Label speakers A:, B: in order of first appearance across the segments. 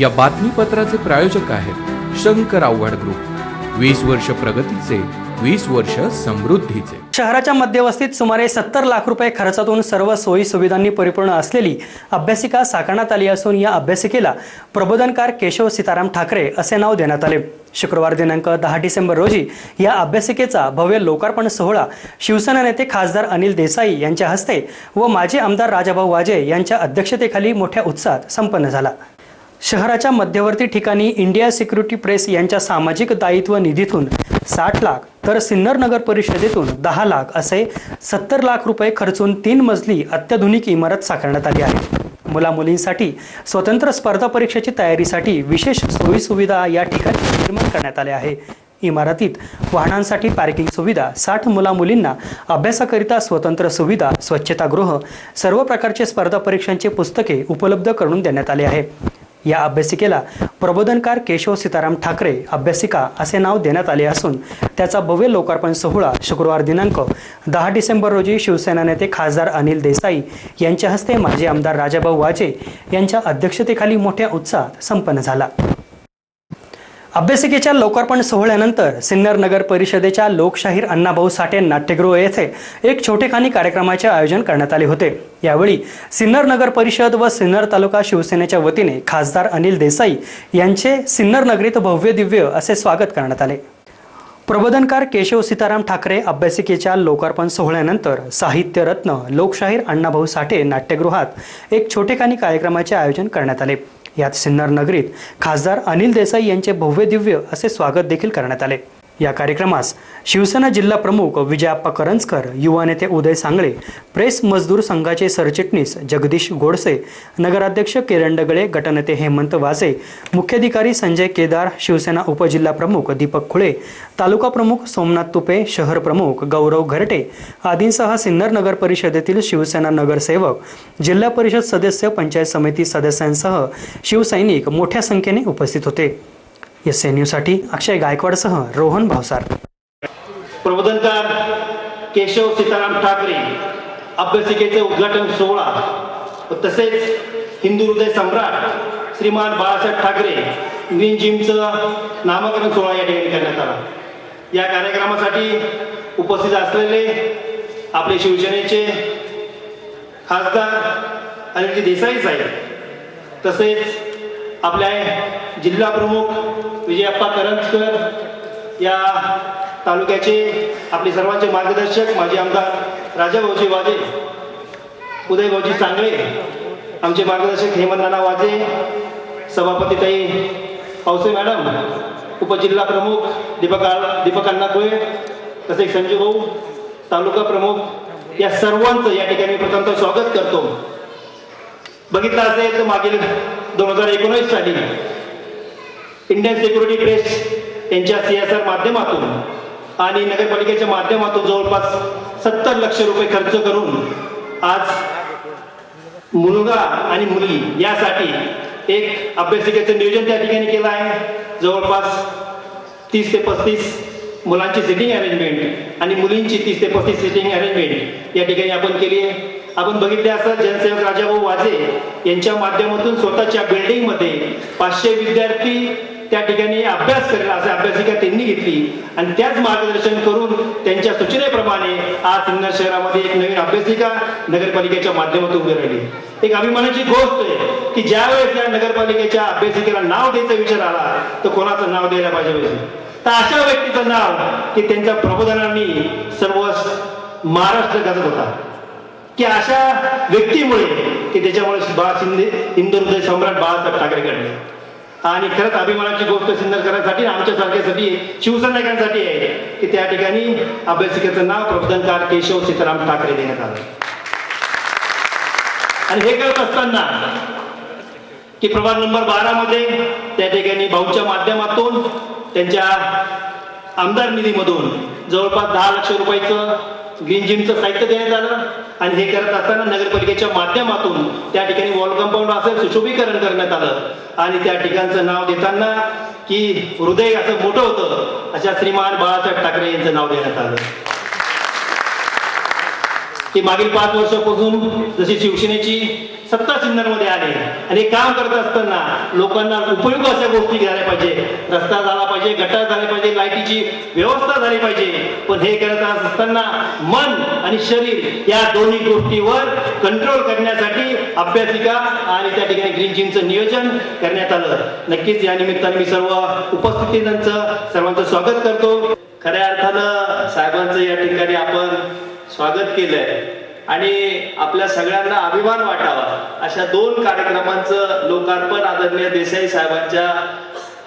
A: या बातमीपत्राचे प्रायोजक आहेत शंकर आव्हाड ग्रुप. वीस वर्ष प्रगतीचे वीस वर्ष समृद्धीचे.
B: शहराच्या मध्यवस्तीत सुमारे सत्तर लाख रुपये खर्चातून सर्व सोयी सुविधांनी परिपूर्ण असलेली अभ्यासिका साकारण्यात आली असून या अभ्यासिकेला प्रबोधनकार केशव सीताराम ठाकरे असे नाव देण्यात आले. शुक्रवार दिनांक दहा डिसेंबर रोजी या अभ्यासिकेचा भव्य लोकार्पण सोहळा शिवसेना नेते खासदार अनिल देसाई यांच्या हस्ते व माजी आमदार राजाभाऊ वाजे यांच्या अध्यक्षतेखाली मोठ्या उत्साहात संपन्न झाला. शहराच्या मध्यवर्ती ठिकाणी इंडिया सिक्युरिटी प्रेस यांच्या सामाजिक दायित्व निधीतून साठ लाख तर सिन्नर नगर परिषदेतून दहा लाख असे सत्तर लाख रुपये खर्चून तीन मजली अत्याधुनिक इमारत साकारण्यात आली आहे. मुला मुलींसाठी स्वतंत्र स्पर्धा परीक्षेची तयारीसाठी विशेष सोयी सुविधा या ठिकाणी निर्माण करण्यात आल्या आहे. इमारतीत वाहनांसाठी पार्किंग सुविधा साठ मुला मुलींना अभ्यासाकरिता स्वतंत्र सुविधा स्वच्छतागृह सर्व प्रकारचे स्पर्धा परीक्षांचे पुस्तके उपलब्ध करून देण्यात आले आहे. या अभ्यासिकेला प्रबोधनकार केशव सीताराम ठाकरे अभ्यासिका असे नाव देण्यात आले असून त्याचा भव्य लोकार्पण सोहळा शुक्रवार दिनांक दहा डिसेंबर रोजी शिवसेना नेते खासदार अनिल देसाई यांच्या हस्ते माजी आमदार राजाभाऊ वाजे यांच्या अध्यक्षतेखाली मोठ्या उत्साहात संपन्न झाला. अभ्यासिकेच्या लोकार्पण सोहळ्यानंतर सिन्नर नगर परिषदेच्या लोकशाहीर अण्णाभाऊ साठे नाट्यगृह येथे एक छोटेखानी कार्यक्रमाचे आयोजन करण्यात आले होते. यावेळी सिन्नर नगर परिषद व सिन्नर तालुका शिवसेनेच्या वतीने खासदार अनिल देसाई यांचे सिन्नर नगरीत भव्य दिव्य असे स्वागत करण्यात आले. प्रबोधनकार केशव सीताराम ठाकरे अभ्यासिकेच्या लोकार्पण सोहळ्यानंतर साहित्य रत्न लोकशाहीर अण्णाभाऊ साठे नाट्यगृहात एक छोटेखानी कार्यक्रमाचे आयोजन करण्यात आले. यात सिन्नर नगरीत खासदार अनिल देसाई यांचे भव्य दिव्य असे स्वागत देखील करण्यात आले. या कार्यक्रमास शिवसेना जिल्हा प्रमुख विजयाप्पा करंजकर युवा नेते उदय सांगळे प्रेस मजदूर संघाचे सरचिटणीस जगदीश गोडसे नगराध्यक्ष किरण डगळे गटनेते हेमंत वाजे मुख्याधिकारी संजय केदार शिवसेना उपजिल्हा प्रमुख दीपक खुळे तालुका प्रमुख सोमनाथ तुपे शहर प्रमुख गौरव घरटे आदींसह सिन्नर नगर परिषदेतील शिवसेना नगरसेवक जिल्हा परिषद सदस्य पंचायत समिती सदस्यांसह शिवसैनिक मोठ्या संख्येने उपस्थित होते. एस एन न्यूजसाठी अक्षय गायकवाडसह रोहन भावसार.
C: प्रबोधनकार केशव सीताराम ठाकरे अभ्यासिकेचे उद्घाटन सोहळा व तसेच हिंदू हृदय सम्राट श्रीमान बाळासाहेब ठाकरे ग्रीन जिमचं नामकरण सोहळा या ठिकाणी करण्यात आला. या कार्यक्रमासाठी उपस्थित असलेले आपले शिवसेनेचे खासदार अनिलजी देसाई साहेब तसेच आपल्या जिल्हा प्रमुख विजयप्पा करंजकर या तालुक्याचे आपले सर्वांचे मार्गदर्शक माजी आमदार राजाभाऊजी वाजे उदयभाऊजी चांगले आमचे मार्गदर्शक हेमंत नाना वाजे सभापतीताई पावसे मॅडम उपजिल्हा प्रमुख दीपक दीपक अण्णा तसेच संजू भाऊ तालुका प्रमुख या सर्वांचं या ठिकाणी प्रथमतः स्वागत करतो. बघितलं असेल तर मागील दोन हजार एकोणीस साली इंडियन सिक्युरिटी प्रेस यांच्या सी एस आर माध्यमातून आणि नगरपालिकेच्या माध्यमातून जवळपास सत्तर लक्ष रुपये खर्च करून आज मुलगा आणि मुलगी यासाठी एक अभ्यासिकेचं नियोजन त्या ठिकाणी केलं आहे. जवळपास तीस ते पस्तीस मुलांची सिटिंग अरेंजमेंट आणि मुलींची तीस ते पस्तीस सिटिंग अरेंजमेंट या ठिकाणी आपण केली आहे. आपण बघितले असं जनसेवक राजाभाऊ वाजे यांच्या माध्यमातून स्वतःच्या बिल्डिंगमध्ये पाचशे विद्यार्थी त्या ठिकाणी अभ्यास करेल असे अभ्यासिका त्यांनी घेतली. आणि त्याच मार्गदर्शन करून त्यांच्या सूचनेप्रमाणे आज सिन्नर शहरामध्ये एक नवीन अभ्यासिका नगरपालिकेच्या माध्यमातून उभी राहिली. एक अभिमानाची गोष्ट आहे की ज्यावेळेस या नगरपालिकेच्या अभ्यासिकेला नाव द्यायचा विचार आला तर कोणाचं नाव द्यायला पाहिजे तर अशा व्यक्तीचं नाव की त्यांच्या प्रबोधनांनी सर्व महाराष्ट्र गाजत होता. की अशा व्यक्तीमुळे की त्याच्यामुळे बाळा शिंदे हिंदू हृदय सम्राट बाळासाहेब ठाकरे घडले आणि खरंच अभिमानाची गोष्ट सिन्नरकरांसाठी आमच्यासारख्यासाठी शिवसैनिकांसाठी आहे. की त्या ठिकाणी अभ्यासिकेचं नाव प्रबोधनकार केशव सीताराम ठाकरे देण्यात आलं. आणि हे करत असताना की प्रभाग नंबर बारा मध्ये त्या ठिकाणी भाऊच्या माध्यमातून त्यांच्या आमदार निधीमधून जवळपास दहा लक्ष रुपयाचं ग्रीन जिमचं साहित्य देण्यात आलं आणि हे करत असताना नगरपालिकेच्या माध्यमातून त्या ठिकाणी वॉल कंपाऊंड असेल सुशोभीकरण करण्यात आलं. आणि त्या ठिकाणचं नाव देताना की हृदय असं मोठं होतं अशा श्रीमान बाळासाहेब ठाकरे यांचं नाव देण्यात आलं.
D: ते मागील पाच वर्षापासून जशी शिवसेनेची सत्ता सिन्नरमध्ये आली आणि काम करत असताना लोकांना उपयोग अशा गोष्टी झाल्या पाहिजे. रस्ता झाला पाहिजे गटार झाले पाहिजे लाईटीची व्यवस्था झाली पाहिजे. पण हे करत असताना मन आणि शरीर या दोन्ही गोष्टीवर कंट्रोल करण्यासाठी अभ्यासिका आणि त्या ठिकाणी ग्रीन जिमचं नियोजन करण्यात आलं. नक्कीच या निमित्ताने मी सर्व उपस्थितींचं सर्वांचं स्वागत करतो. खऱ्या अर्थानं साहेबांचं या ठिकाणी आपण स्वागत केलंय. आणि आपल्या सगळ्यांना अभिमान वाटावा अशा दोन कार्यक्रमांचं लोकार्पण आदरणीय देसाई साहेबांच्या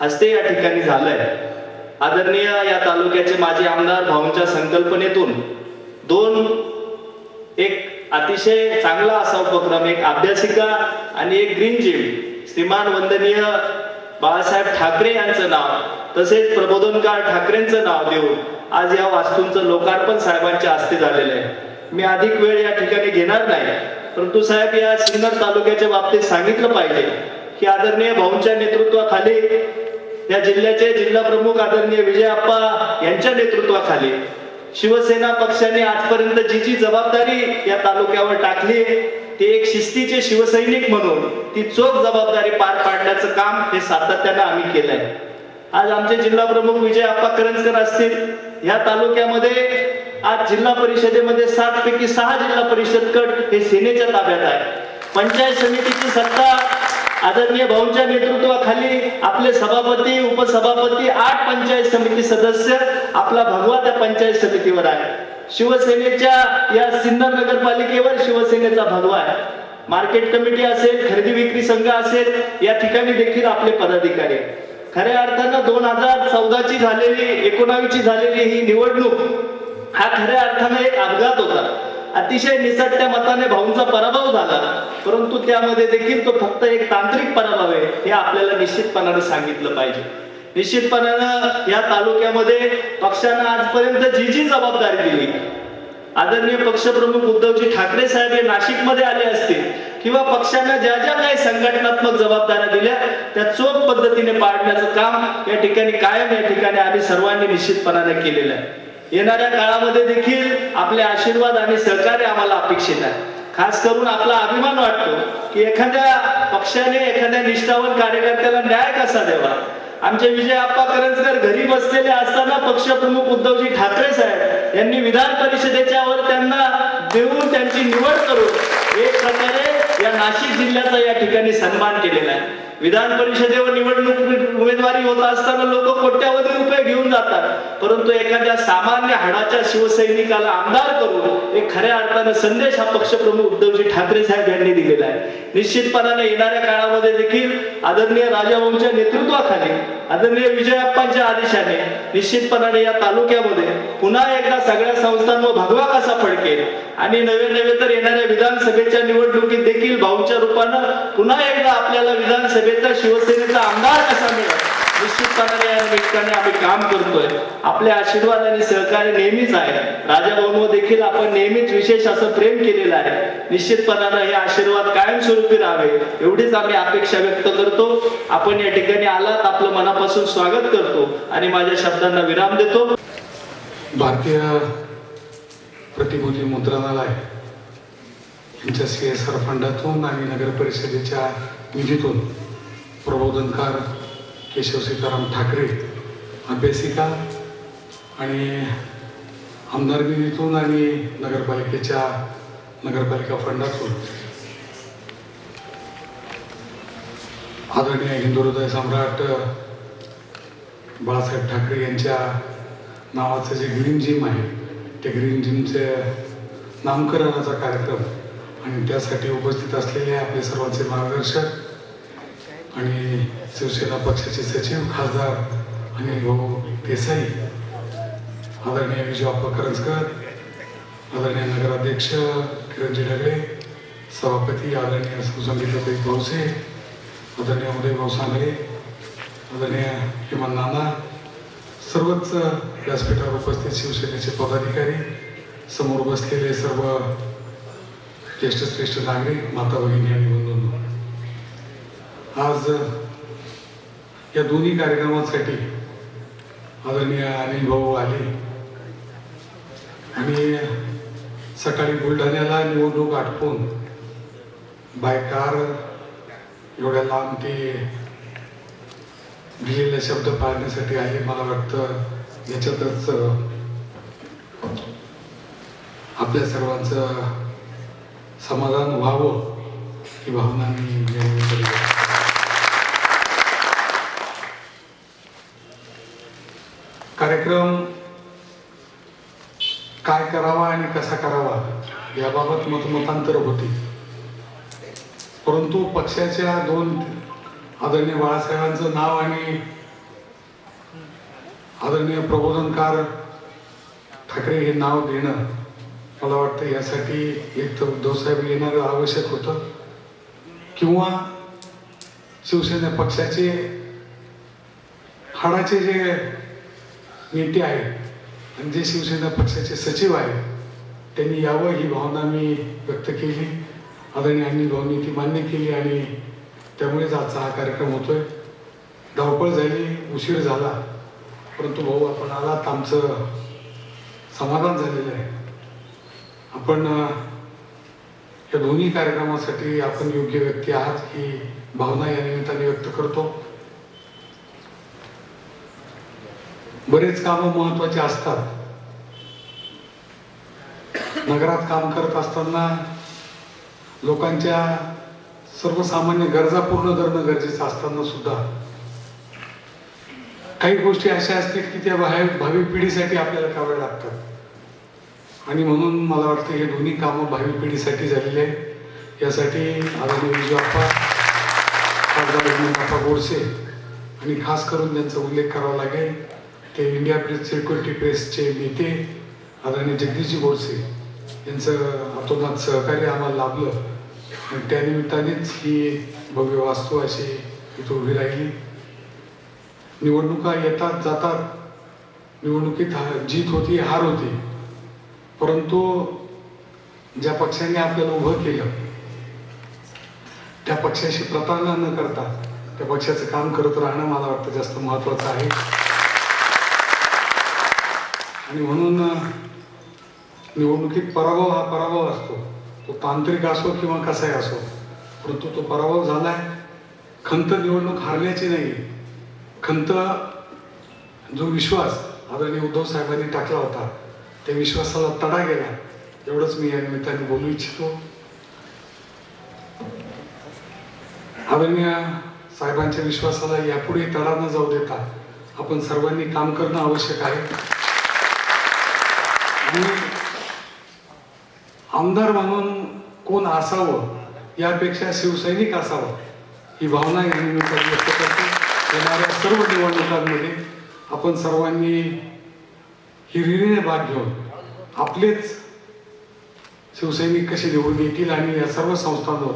D: हस्ते या ठिकाणी झालंय. आदरणीय या तालुक्याचे माजी आमदार भाऊंच्या संकल्पनेतून दोन एक अतिशय चांगला असा उपक्रम एक अभ्यासिका आणि एक ग्रीन जिम श्रीमान वंदनीय बाळासाहेब ठाकरे यांचं नाव तसेच प्रबोधनकार ठाकरेंचं नाव देऊन आज या वास्तूंचं लोकार्पण साहेबांच्या हस्ते झालेलं आहे. मी अधिक वेळ या ठिकाणी घेणार नाही. परंतु साहेब या सिन्नर तालुक्याच्या बाबतीत सांगितलं पाहिजे की आदरणीय भाऊंच्या नेतृत्वाखाली या जिल्ह्याचे जिल्हा प्रमुख आदरणीय विजय आप्पा यांच्या नेतृत्वाखाली शिवसेना पक्षाने आजपर्यंत जी जी जबाबदारी या तालुक्यावर टाकली ते एक शिस्तीचे शिवसैनिक म्हणून ती चोख जबाबदारी पार पाडण्याचं काम हे सातत्यानं आम्ही केलंय. आज आमचे जिल्हा प्रमुख विजय आप्पा करंजकर असतील या तालुक्यामध्ये आज जिल्हा परिषदेमध्ये सात पैकी सहा जिल्हा परिषद गट हे सेनेच्या ताब्यात आहे पंचायत समितीची सत्ता आदरणीय भाऊंच्या नेतृत्वाखाली आपले सभापती उपसभापती आठ पंचायत समिती सदस्य आपला भगवा त्या पंचायत समितीवर आहे. शिवसेनेच्या या सिन्नर नगरपालिकेवर शिवसेनेचा भगवा आहे. मार्केट कमिटी असेल खरेदी विक्री संघ असेल या ठिकाणी देखील आपले पदाधिकारी खऱ्या अर्थानं दोन हजार चौदाची झालेली एकोणावीसची झालेली ही निवडणूक हा खऱ्या अर्थाने एक अपघात होता. अतिशय निसटत्या मताने भाऊंचा पराभव झाला. परंतु त्यामध्ये देखील तो फक्त एक तांत्रिक पराभव आहे हे आपल्याला निश्चितपणाने सांगितलं पाहिजे. निश्चितपणानं या तालुक्यामध्ये पक्षानं आजपर्यंत जी जी जबाबदारी दिली. आदरणीय पक्षप्रमुख उद्धवजी ठाकरे साहेब हे नाशिकमध्ये आले असतील किंवा पक्षानं ज्या ज्या काही संघटनात्मक जबाबदाऱ्या दिल्या त्या चोख पद्धतीने पाडण्याचं काम या ठिकाणी कायम या ठिकाणी आम्ही सर्वांनी निश्चितपणाने केलेलं आहे. येणाऱ्या काळामध्ये देखील आपले आशीर्वाद आणि सहकार्य आम्हाला अपेक्षित आहे. खास करून आपला अभिमान वाटतो की एखाद्या पक्षाने एखाद्या निष्ठावान कार्यकर्त्याला न्याय कसा द्यावा? आमचे विजय आप्पा करंजकर घरी बसलेले असताना पक्षप्रमुख उद्धवजी ठाकरे साहेब यांनी विधान परिषदेच्या वर त्यांना देऊन त्यांची निवड करून एक प्रकारे या नाशिक जिल्ह्याचा या ठिकाणी सन्मान केलेला आहे. विधान परिषदेवर निवडणूक उमेदवारी होत असताना लोक कोट्यावधी रुपये घेऊन जातात. परंतु एखाद्या सामान्य हाडाच्या शिवसैनिकाला आमदार करून एक खऱ्या अर्थानं संदेश हा पक्षप्रमुख उद्धवजी ठाकरे साहेब यांनी दिलेला आहे. निश्चितपणाने येणाऱ्या काळामध्ये देखील आदरणीय राजाभाऊंच्या नेतृत्वाखाली आदरणीय विजयाप्पांच्या आदेशाने निश्चितपणाने या तालुक्यामध्ये पुन्हा एकदा सगळ्या संस्थांवर भगवा कसा फडकेल आणि नवे नवे तर येणाऱ्या विधानसभेच्या निवडणुकीत देखील भाऊंच्या रूपानं पुन्हा एकदा आपल्याला विधानसभेचा शिवसेनेचा आमदार कसा मिळेल? निश्चितपणाने या निमित्ताने आम्ही काम करतोय. आपले आशीर्वाद आणि सहकार्य नेहमीच आहे. राजा भाऊंवर देखील आपण नेहमीच विशेष असं प्रेम केलेलं आहे. निश्चितपणानं हे आशीर्वाद कायमस्वरूपी राहावे एवढीच आम्ही अपेक्षा व्यक्त करतो. आपण या ठिकाणी आलात आपलं मनापासून स्वागत करतो आणि माझ्या शब्दांना विराम देतो.
E: भारतीय प्रतिभूती मुद्रणालय आमच्या सी एस आर फंडातून आणि नगर परिषदेच्या निधीतून प्रबोधनकार केशव सीताराम ठाकरे अभ्यासिका आणि आमदार निधीतून आणि नगरपालिकेच्या नगरपालिका फंडातून आदरणीय हिंदू हृदय सम्राट बाळासाहेब ठाकरे यांच्या नावाचं जे ग्रीन जिम आहे ते ग्रीन जिमचे नामकरणाचा कार्यक्रम आणि त्यासाठी उपस्थित असलेले आपले सर्वांचे मार्गदर्शक आणि शिवसेना पक्षाचे सचिव खासदार अनिल भाऊ देसाई आदरणीय विजयप्पा करंजकर आदरणीय नगराध्यक्ष किरणजी ढगळे सभापती आदरणीय सुसंगीताताई भाऊसे आदरणीय उदय भाऊ सांगळे आदरणीय हेमंत नाना सर्वच व्यासपीठावर उपस्थित शिवसेनेचे पदाधिकारी समोर बसलेले सर्व ज्येष्ठ श्रेष्ठ नागरिक माता भगिनी आणि बंधूंनो. आज या दोन्ही कार्यक्रमांसाठी आदरणीय अनिल भाऊ आले आणि सकाळी बुलढाण्याला निवडणूक आटपून बाय कार एवढ्या लांब ते दिलेले शब्द पाळण्यासाठी आले. मला वाटतं याच्यातच आपल्या सर्वांचं समाधान व्हावं ही भावना मी कार्यक्रम काय करावा आणि कसा करावा याबाबत मतमतांतर होती. परंतु पक्षाच्या दोन आदरणीय बाळासाहेबांचं नाव आणि आदरणीय प्रबोधनकार ठाकरे हे नाव देणं मला वाटतं यासाठी एक तर उद्धवसाहेब येणं आवश्यक होतं. किंवा शिवसेना पक्षाचे हाडाचे जे नेते आहेत आणि जे शिवसेना पक्षाचे सचिव आहेत त्यांनी यावं ही भावना मी व्यक्त केली. आदरणीय अनिल भावनी ती मान्य केली आणि त्यामुळेच आजचा हा कार्यक्रम होतोय. धावपळ झाली उशीर झाला परंतु भाऊ आपण आलात आमचं समाधान झालेलं आहे. आपण या दोन्ही कार्यक्रमासाठी आपण योग्य व्यक्ती आहात ही भावना या निमित्ताने व्यक्त करतो. बरेच कामं महत्त्वाचे असतात. नगरात काम करत असताना लोकांच्या सर्वसामान्य गरजा पूर्ण करणं गरजेचं असताना सुद्धा काही गोष्टी अशा असतील की त्या बाहेर भावी पिढीसाठी आपल्याला कराव्या लागतात. आणि म्हणून मला वाटतं हे दोन्ही कामं भावी पिढीसाठी झालेली आहे यासाठी आदरणीय विजयप्पा खासदार गोडसे आणि खास करून त्यांचा उल्लेख करावा लागेल. ते इंडिया प्रेस सिक्युरिटी प्रेसचे नेते आदरणीय जगदीशजी गोडसे यांचं अतोनात सहकार्य आम्हाला लाभलं. आणि त्यानिमित्तानेच ही भव्य वास्तू अशी इथं उभी राहिली. निवडणुका येतात जातात. निवडणुकीत हा जीत होती हार होती. परंतु ज्या पक्षाने आपल्याला उभं केलं त्या पक्षाशी प्रतारणा न करता त्या पक्षाचं काम करत राहणं मला वाटतं जास्त महत्वाचं आहे. आणि म्हणून निवडणुकीत पराभव हा पराभव असतो. तो तांत्रिक असो किंवा कसाही असो परंतु तो पराभव झालाय. खंत निवडणूक हारण्याची नाही. खंत जो विश्वास आदरणीय उद्धव साहेबांनी टाकला होता त्या विश्वासाला तडा गेला. एवढंच मी या निमित्ताने बोलू इच्छितो. आदरणीय साहेबांच्या विश्वासाला यापुढे तडा न जाऊ देता आपण सर्वांनी काम करणं आवश्यक आहे. आणि आमदार म्हणून कोण असावं यापेक्षा शिवसैनिक असावं ही भावना या निमित्ताने व्यक्त करतो. येणाऱ्या सर्व निवडणुकांमध्ये आपण सर्वांनी हिरिरीने भाग घेऊन आपलेच शिवसैनिक कसे निवडून येतील आणि या सर्व संस्थांवर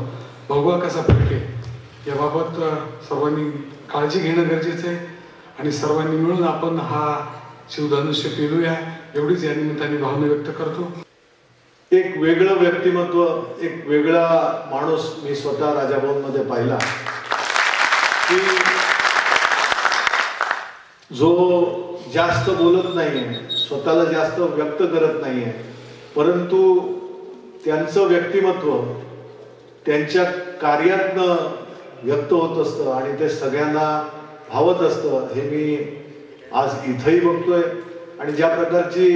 E: भगवा कसा फडकेल याबाबत सर्वांनी काळजी घेणं गरजेचं आहे. आणि सर्वांनी मिळून आपण हा शिवधनुष्य फिरूया एवढीच या निमित्ताने भावना व्यक्त करतो.
F: एक वेगळं व्यक्तिमत्व एक वेगळा माणूस मी स्वतः राजाभवनमध्ये पाहिला. की जो जास्त बोलत नाही स्वतःला जास्त व्यक्त करत नाहीये. परंतु त्यांचं व्यक्तिमत्व त्यांच्या कार्यातनं व्यक्त होत असतं आणि ते सगळ्यांना भावत असतं. हे मी आज इथंही बघतोय. आणि ज्या प्रकारची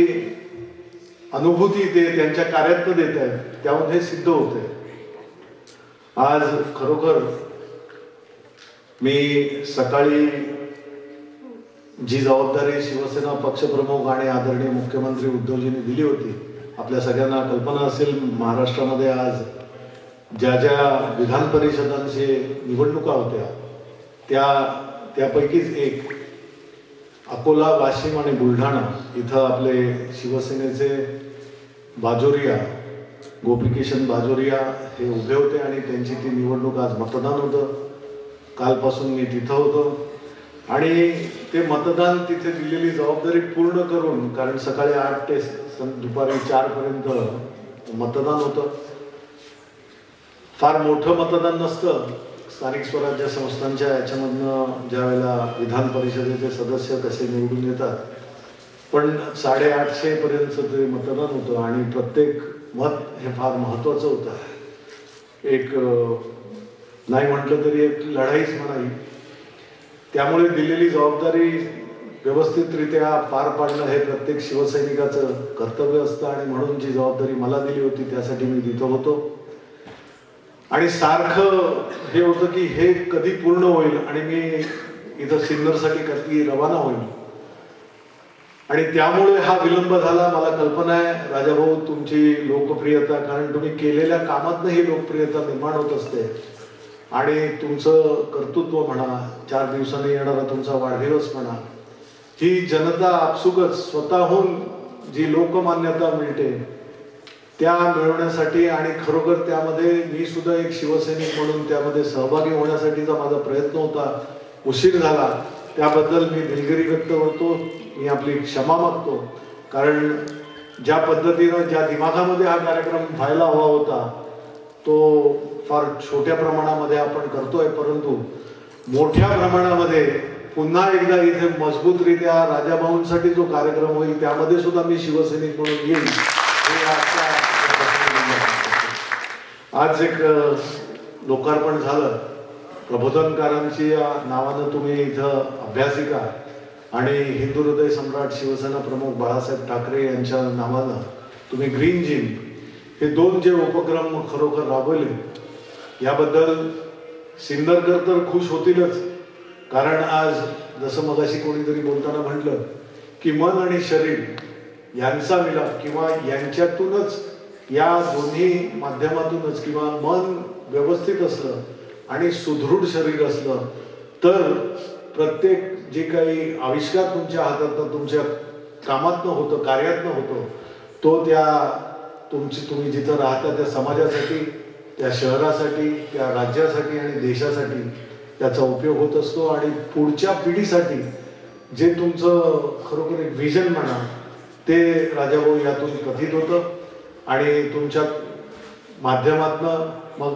F: अनुभूती ते त्यांच्या कार्यातनं देत आहेत त्याहून हे सिद्ध होते आज खरोखर मी सकाळी जी जबाबदारी शिवसेना पक्षप्रमुख आणि आदरणीय मुख्यमंत्री उद्धवजींनी दिली होती आपल्या सगळ्यांना कल्पना असेल महाराष्ट्रामध्ये आज ज्या ज्या विधान परिषदांचे निवडणुका होत्या त्या त्यापैकीच एक अकोला वाशिम आणि बुलढाणा इथं आपले शिवसेनेचे बाजोरिया गोपीकिशन बाजोरिया हे उभे होते आणि त्यांची ती निवडणूक आज मतदान होतं. कालपासून मी तिथं होतं. आणि ते मतदान तिथे दिलेली जबाबदारी पूर्ण करून कारण सकाळी आठ ते दुपारी चारपर्यंत मतदान होतं. फार मोठं मतदान नसतं. स्थानिक स्वराज्य संस्थांच्या याच्यामधनं ज्या वेळेला विधान परिषदेचे सदस्य कसे निवडून येतात. पण साडेआठशेपर्यंत ते मतदान होतं आणि प्रत्येक मत हे फार महत्त्वाचं होतं. एक नाही म्हटलं तरी एक लढाईच म्हणावी त्यामुळे दिलेली जबाबदारी व्यवस्थितरित्या पार पाडणं हे प्रत्येक शिवसैनिकाचं कर्तव्य असतं आणि म्हणून जी जबाबदारी मला दिली होती त्यासाठी मी तिथं होतो. आणि सारखं हे होतं की हे कधी पूर्ण होईल आणि मी इथं सिन्नरसाठी कधी रवाना होईल. आणि त्यामुळे हा विलंब झाला मला कल्पना आहे राजाभाऊ तुमची लोकप्रियता कारण तुम्ही केलेल्या कामातनं ही लोकप्रियता निर्माण होत असते. आणि तुमचं कर्तृत्व म्हणा चार दिवसांनी येणारा तुमचा वाढदिवस म्हणा ही जनता आपसुकच स्वतःहून जी लोकमान्यता मिळते त्या मिळवण्यासाठी आणि खरोखर त्यामध्ये मी सुद्धा एक शिवसैनिक म्हणून त्यामध्ये सहभागी होण्यासाठीचा माझा प्रयत्न होता उशीर झाला. त्याबद्दल मी दिलगिरी व्यक्त करतो मी आपली क्षमा मागतो. कारण ज्या पद्धतीनं ज्या दिमागामध्ये हा कार्यक्रम व्हायला हवा होता तो फार छोट्या प्रमाणामध्ये आपण करतोय परंतु मोठ्या प्रमाणामध्ये पुन्हा एकदा इथे मजबूतरित्या राजाभाऊंसाठी जो कार्यक्रम होईल त्यामध्ये सुद्धा मी शिवसैनिक म्हणून येईल. हे आजच्या आज एक लोकार्पण झालं. प्रबोधनकारांची या नावानं तुम्ही इथं अभ्यासिका आणि हिंदू हृदय सम्राट शिवसेना प्रमुख बाळासाहेब ठाकरे यांच्या नावानं तुम्ही ग्रीन जिम हे दोन जे उपक्रम खरोखर राबवले याबद्दल सिन्नरकर तर खुश होतीलच. कारण आज जसं मगाशी कोणीतरी बोलताना म्हटलं की मन आणि शरीर यांचा मिलाप किंवा यांच्यातूनच या दोन्ही माध्यमातूनच किंवा मन व्यवस्थित असलं आणि सुदृढ शरीर असलं तर प्रत्येक जे काही आविष्कार तुमच्या हातातनं तुमच्या कामातनं होतं कार्यातनं होतं तो त्या तुमची तुम्ही जिथं राहता त्या समाजासाठी त्या शहरासाठी त्या राज्यासाठी आणि देशासाठी त्याचा उपयोग होत असतो आणि पुढच्या पिढीसाठी जे तुमचं खरोखर एक व्हिजन म्हणा ते राजाभाऊ यातून कथित होतं आणि तुमच्या माध्यमातनं मग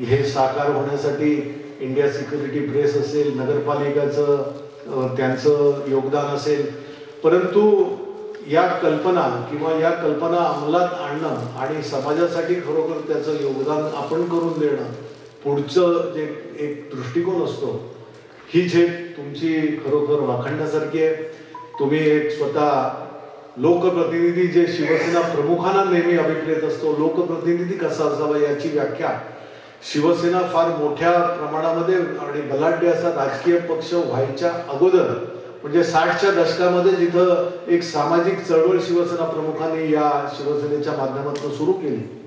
F: हे साकार होण्यासाठी इंडिया सिक्युरिटी प्रेस असेल नगरपालिकाचं त्यांचं योगदान असेल. परंतु या कल्पना किंवा या कल्पना अंमलात आणणं आणि समाजासाठी खरोखर त्याचं योगदान आपण करून देणं पुढचं जे एक दृष्टिकोन असतो ही झेप तुमची खरोखर वाखणण्यासारखी आहे. तुम्ही एक स्वतः लोकप्रतिनिधी जे शिवसेना प्रमुखांना नेहमी अभिप्रेत असतो लोकप्रतिनिधी कसा असावा याची व्याख्या शिवसेना फार मोठ्या प्रमाणामध्ये आणि बलाढ्य असा राजकीय पक्ष व्हायच्या अगोदर म्हणजे साठच्या दशकामध्ये जिथं एक सामाजिक चळवळ शिवसेना प्रमुखांनी या शिवसेनेच्या माध्यमातून सुरू केली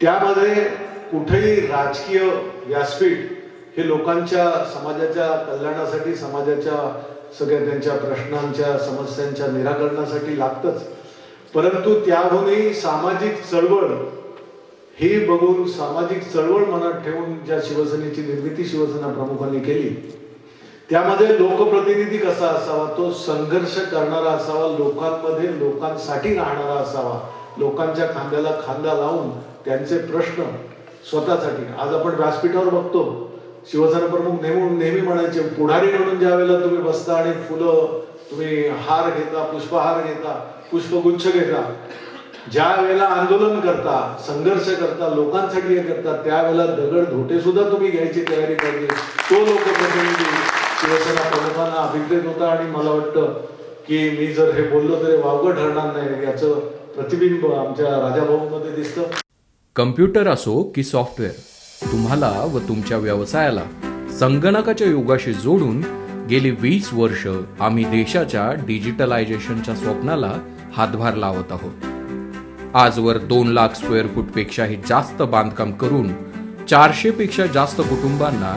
F: त्यामध्ये कुठेही राजकीय व्यासपीठ हे लोकांच्या समाजाच्या कल्याणासाठी समाजाच्या सगळ्या त्यांच्या प्रश्नांच्या समस्यांच्या निराकरणासाठी लागतच. परंतु त्याहूनही सामाजिक चळवळ ही बघून सामाजिक चळवळ मनात ठेवून ज्या शिवसेनेची निर्मिती शिवसेना प्रमुखांनी केली त्यामध्ये लोकप्रतिनिधी कसा असावा? तो संघर्ष करणारा असावा लोकांमध्ये लोकांसाठी राहणारा असावा लोकांच्या खांद्याला खांदा लावून त्यांचे प्रश्न स्वतःसाठी. आज आपण व्यासपीठावर बघतो शिवसेना प्रमुख नेहमी नेहमी म्हणायचे पुढारी म्हणून ज्या वेळेला तुम्ही बसता आणि फुलं तुम्ही हार घेता पुष्पहार घेता पुष्पगुच्छ घेता ज्या वेळेला आंदोलन करता संघर्ष करता लोकांसाठी हे करता त्यावेळेला दगड धोटे सुद्धा तुम्ही घ्यायची तयारी करते. तो लोकप्रतिनिधी शिवसेना प्रमुखांना अभिप्रेत होता आणि मला वाटतं की मी जर हे बोललो तरी वावगं ठरणार नाही याचं प्रतिबिंब आमच्या राजाभाऊमध्ये दिसतं.
A: कम्प्युटर असो की सॉफ्टवेअर तुम्हाला व तुमच्या व्यवसायाला संगणकाच्या योगाशी जोडून गेली वीस वर्ष आम्ही देशाच्या डिजिटलायझेशनच्या स्वप्नाला हातभार लावत आहोत. आजवर दोन लाख स्क्वेअर फूटपेक्षाही जास्त बांधकाम करून चारशेपेक्षा जास्त कुटुंबांना